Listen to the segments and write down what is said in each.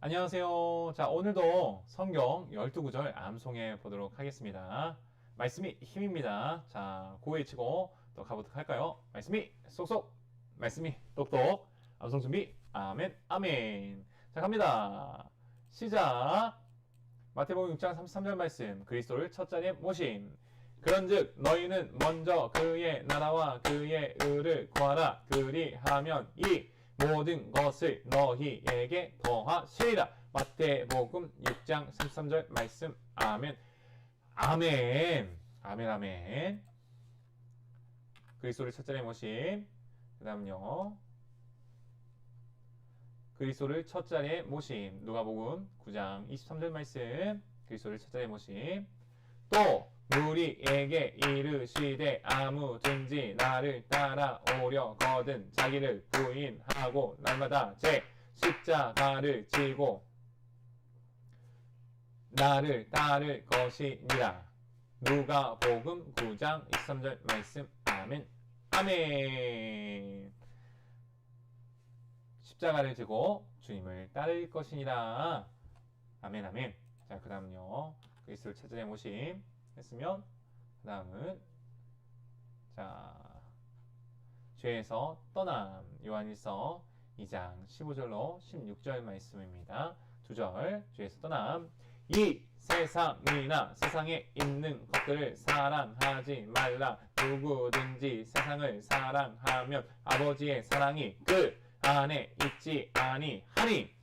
안녕하세요. 자, 오늘도 성경 12구절 암송해 보도록 하겠습니다. 말씀이 힘입니다. 자, 고해 치고 또 가보도록 할까요? 말씀이 쏙쏙, 말씀이 똑똑, 암송 준비, 아멘, 아멘. 자, 갑니다. 시작. 마태복음 6장 33절 말씀, 그리스도를 첫 자리에 모심. 그런즉 너희는 먼저 그의 나라와 그의 의를 구하라. 그리하면 이 모든 것을 너희에게 더하시리라. 마태복음 6장 33절 말씀. 아멘. 아멘. 아멘 아멘. 그리스도를 첫 자리에 모심. 그다음요. 그리스도를 첫 자리에 모심. 누가복음 9장 23절 말씀. 그리스도를 첫 자리에 모심. 또 우리에게 이르시되 아무든지 나를 따라오려거든 자기를 부인하고 날마다 제 십자가를 지고 나를 따를 것이니라. 누가복음 9장 23절 말씀 아멘 아멘 십자가를 지고 주님을 따를 것이니라. 아멘 아멘. 자, 그 다음요. 그리스도를 찾아내 모심 했으면 그 다음은 자 죄에서 떠남. 요한일서 2장 15절로 16절 말씀입니다. 두절 죄에서 떠남. 이 세상이나 세상에 있는 것들을 사랑하지 말라. 누구든지 세상을 사랑하면 아버지의 사랑이 그 안에 있지 아니하니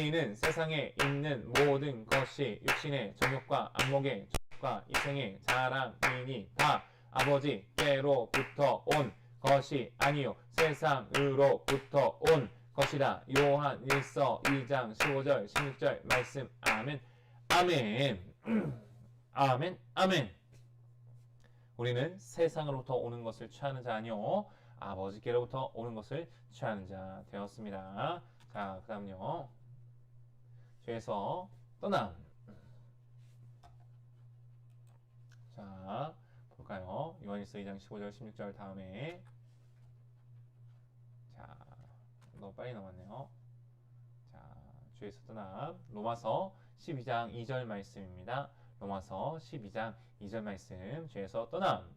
이는 세상에 있는 모든 것이 육신의 정욕과 안목의 정욕과 이생의 자랑이니 다 아버지께로부터 온 것이 아니요 세상으로부터 온 것이라. 요한 1서 2장 15절 16절 말씀. 아멘. 아멘. 아멘. 아멘. 우리는 세상으로부터 오는 것을 취하는 자 아니요 아버지께로부터 오는 것을 취하는 자 되었습니다. 자 그 다음요 죄에서 떠남. 자, 볼까요? 요한일서 2장 15절 16절 다음에 자, 너무 빨리 넘었네요. 자, 죄에서 떠남. 로마서 12장 2절 말씀입니다. 로마서 12장 2절 말씀. 죄에서 떠남.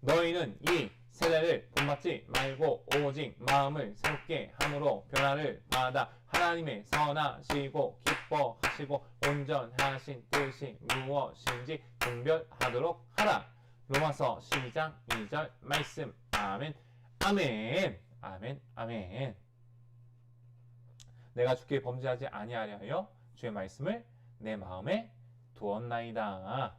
너희는 이 세대를 본받지 말고 오직 마음을 새롭게 함으로 변화를 받아 하나님의 선하시고 기뻐하시고 온전하신 뜻이 무엇인지 분별하도록 하라. 로마서 12장 2절 말씀. 아멘. 아멘. 아멘. 아멘. 내가 주께 범죄하지 아니하려 하여 주의 말씀을 내 마음에 두었나이다.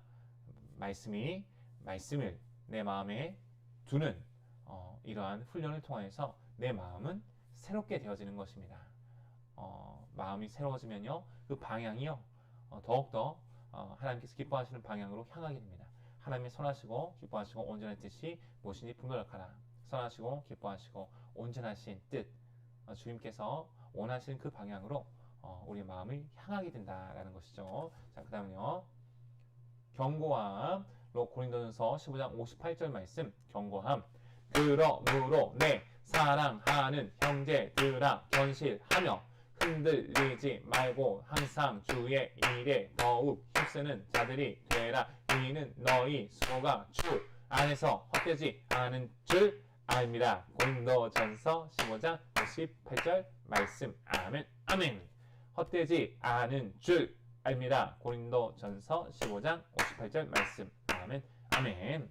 말씀이 말씀을 내 마음에 두는 어, 이러한 훈련을 통해서 내 마음은 새롭게 되어지는 것입니다. 어, 마음이 새로워지면요, 그 방향이요, 어, 더욱더 어, 하나님께서 기뻐하시는 방향으로 향하게 됩니다. 하나님의 선하시고 기뻐하시고 온전한 뜻이 무엇인지 분별하라. 선하시고 기뻐하시고 온전하신 뜻, 어, 주님께서 원하시는 그 방향으로 어, 우리 마음을 향하게 된다라는 것이죠. 자, 그 다음요. 경고함, 로 고린도전서 15장 58절 말씀 경고함. 그러므로 내 사랑하는 형제들아 견실하며 흔들리지 말고 항상 주의 일에 더욱 힘쓰는 자들이 되라. 이는 너희 수고가 주 안에서 헛되지 않은 줄 압니다. 고린도전서 15장 58절 말씀. 아멘. 아멘. 헛되지 않은 줄 압니다. 고린도전서 15장 58절 말씀. 아멘. 아멘.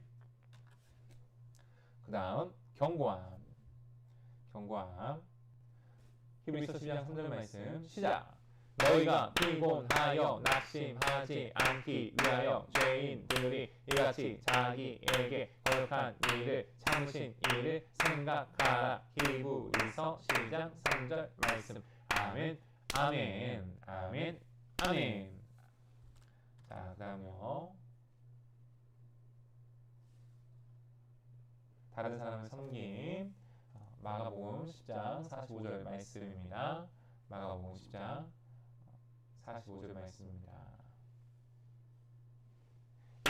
그 다음 경고함. 경고함. 히브리서 12장 3절 말씀 시작. 너희가 피곤하여 낙심하지 않기 위하여 죄인들이 이같이 자기에게 거룩한 일을 참으신 일을 생각하라. 히브리서 12장 3절 말씀. 아멘. 아멘. 아멘. 아멘. 자, 그다음요. 다른 사람을 섬김. 어, 마가복음 10장 45절 말씀입니다. 마가복음 10장 45절 말씀입니다.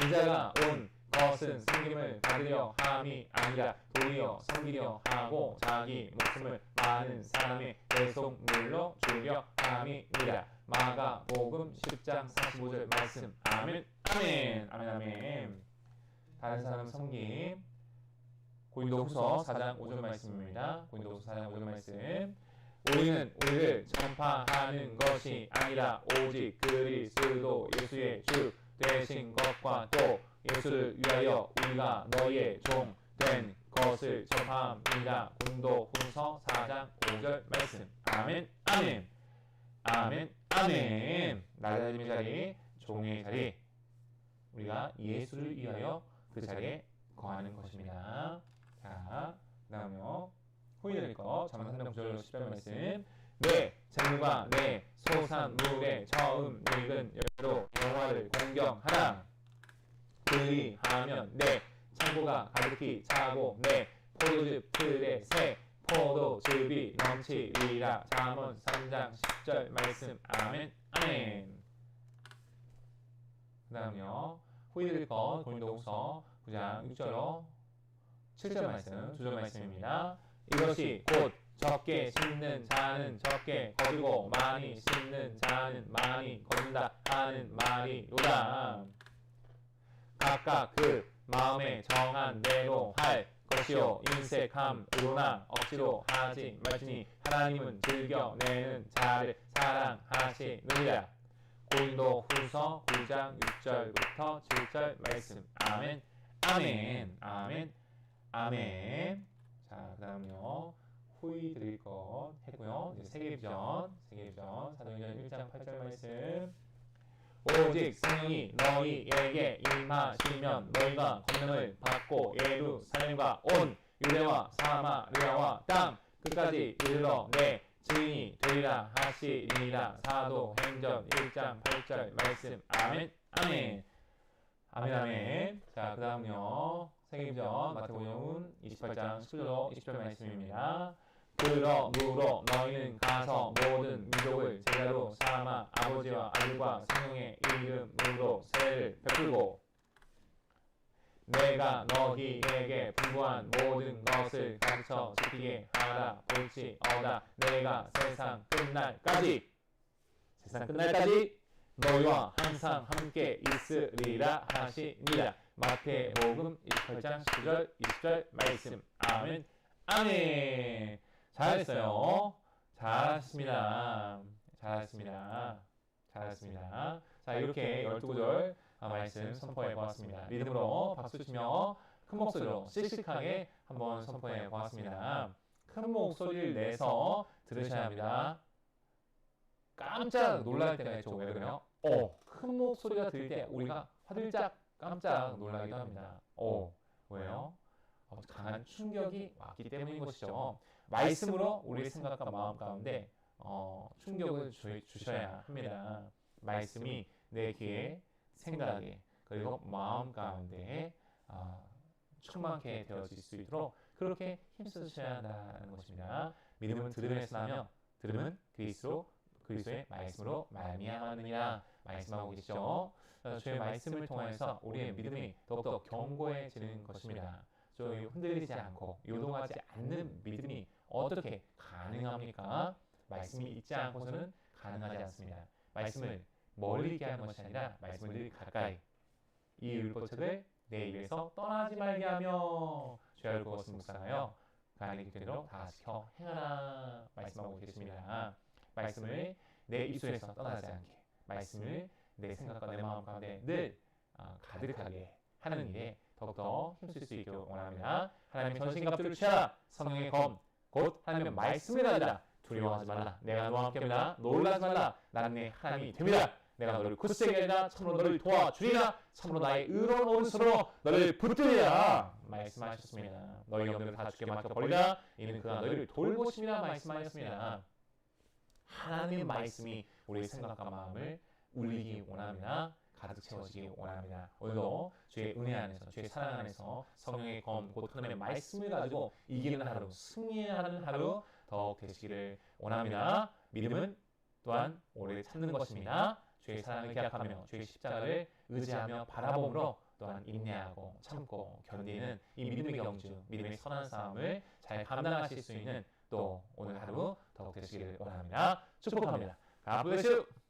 인자가 온 것은 생김을 받으려 함이 아니라 도리어 섬기려 하고 자기 목숨을 많은 사람의 대속물로 주려 함이니라. 마가복음 10장 45절 말씀. 아멘. 아멘. 아멘 아멘. 다른 사람 섬김 고린도후서 4장 5절 말씀입니다 고린도후서 4장 5절 말씀 우리는 우리를 전파하는 것이 아니라 오직 그리스도 예수의 주 되신 것과 또 예수를 위하여 우리가 너의 종 된 것을 전파합니다. 훈서 4장 5절 말씀. 아멘, 아멘, 아멘, 아멘. 나자님의 자리, 종의 자리. 우리가 예수를 위하여 그 자리에 거하는 것입니다. 자, 그다음요. 후이될 것, 잠언 3장 9절 10절 말씀. 내 재물과 내 소산물의 처음 늙은 여로 여호와를 공경하라. 그리하면 내 창고가 가득히 차고 내 포도즙 틀에 새 포도즙이 넘치리라. 잠언 3장 10절 말씀. 아멘. 아멘. 그 다음요. 후이될 것 고린도후서 9장 6절로 7절 말씀, 2절 말씀입니다. 이것이 곧 적게 심는 자는 적게 거두고 많이 심는 자는 많이 거둔다 하는 말이로다. 각각 그 마음에 정한 대로 할 것이요 인색함으로나 억지로 하지 말지니 하나님은 즐겨내는 자를 사랑하시느니라. 고린도 후서 9장 6절부터 7절 말씀. 아멘. 아멘. 아멘. 아멘. 자, 그 다음요. 후이 드릴 것 했고요. 이제 세계비전, 세계비전, 사도행전 1장 8절 말씀. 오직 성령이 너희에게 임하시면 너희가 권능을 받고 예루살렘과 온 유대와 사마리아와 땅 끝까지 이르러 내 증인이 되리라 하시니라 사도행전 1장 8절 말씀 아멘 아멘 아멘 아멘 자 그 다음요 세계비전 마태복음 28장 10절로 20절 말씀입니다. 그러므로 너희는 가서 모든 민족을 제자로 삼아 아버지와 아들과 성령의 이름으로 세를 베풀고 내가 너희에게 분부한 모든 것을 가르쳐 지키게 하라 볼지어다. 내가 세상 끝날까지. 세상 끝날까지 너희와 항상 함께 있으리라 하시니라 마태복음 28장 10절 20절 말씀 아멘 아멘 잘했어요. 잘하셨습니다. 잘하셨습니다. 잘하셨습니다. 자, 이렇게 12구절 말씀 선포해 보았습니다. 리듬으로 박수 치며 큰 목소리로 씩씩하게 한번 선포해 보았습니다. 큰 목소리를 내서 들으셔야 합니다. 깜짝 놀랄 때가 있죠. 왜 그래요? 어, 큰 목소리가 들릴 때 우리가 화들짝 깜짝 놀라기도 합니다. 어, 왜요? 어, 강한 충격이 왔기 때문인 것이죠. 말씀으로 우리의 생각과 마음 가운데 어, 충격을 주, 주셔야 합니다. 말씀이 내 귀에, 생각에, 그리고 마음 가운데 어, 충만케 되어질 수 있도록 그렇게 힘쓰셔야 한다는 것입니다. 믿음은 들음에서 나며 들음은 그리스도 그리스도의 말씀으로 말미암았느니라 말씀하고 계시죠. 어, 주의 말씀을 통해서 우리의 믿음이 더욱더 견고해지는 것입니다. 저희 흔들리지 않고 요동하지 않는 믿음이 어떻게 가능합니까? 말씀이 있지 않고서는 가능하지 않습니다. 말씀을 멀리 있게 하는 것이 아니라 말씀을 늘 가까이 이 율법책을 내 입에서 떠나지 말게 하며 죄를 그것은 묵상하여 가는 길대로 다 지켜 행하라 말씀하고 계십니다. 말씀을 내 입술에서 떠나지 않게. 말씀을 내 생각과 내 마음 가운데 늘 어, 가득하게 하는 일에 더욱더 힘쓸 수 있기를 원합니다. 하나님의 전신갑주를 취하라. 성령의 검. 곧 하나님의 말씀을 가지라. 두려워하지 말라. 내가 너와 함께합니다 놀라지 말라. 나는 내 하나님이 됩니다. 내가 너를 굳세게 하리라. 참으로 너를 도와주리라. 참으로 나의 의로운 오른손으로 너를 붙들리라. 말씀하셨습니다. 너희 영들을 다 주께 맡겨버리라. 이는 그가 너희를 돌보심이라 말씀하셨습니다 하나님의 말씀이 우리의 생각과 마음을 울리기 원합니다 가득 채워지기 원합니다. 오늘도 주의 은혜 안에서 주의 사랑 안에서 성령의 검, 곧 하나님의 말씀을 가지고 이기는 하루, 승리하는 하루 더 되시기를 원합니다. 믿음은 또한 오래 참는 것입니다. 주의 사랑을 기약하며 주의 십자가를 의지하며 바라봄으로 또한 인내하고 참고 견디는 이 믿음의 경주, 믿음의 선한 싸움을 잘 감당하실 수 있는 또 오늘 하루 더욱 되시기를 원합니다. 축복합니다. God bless you.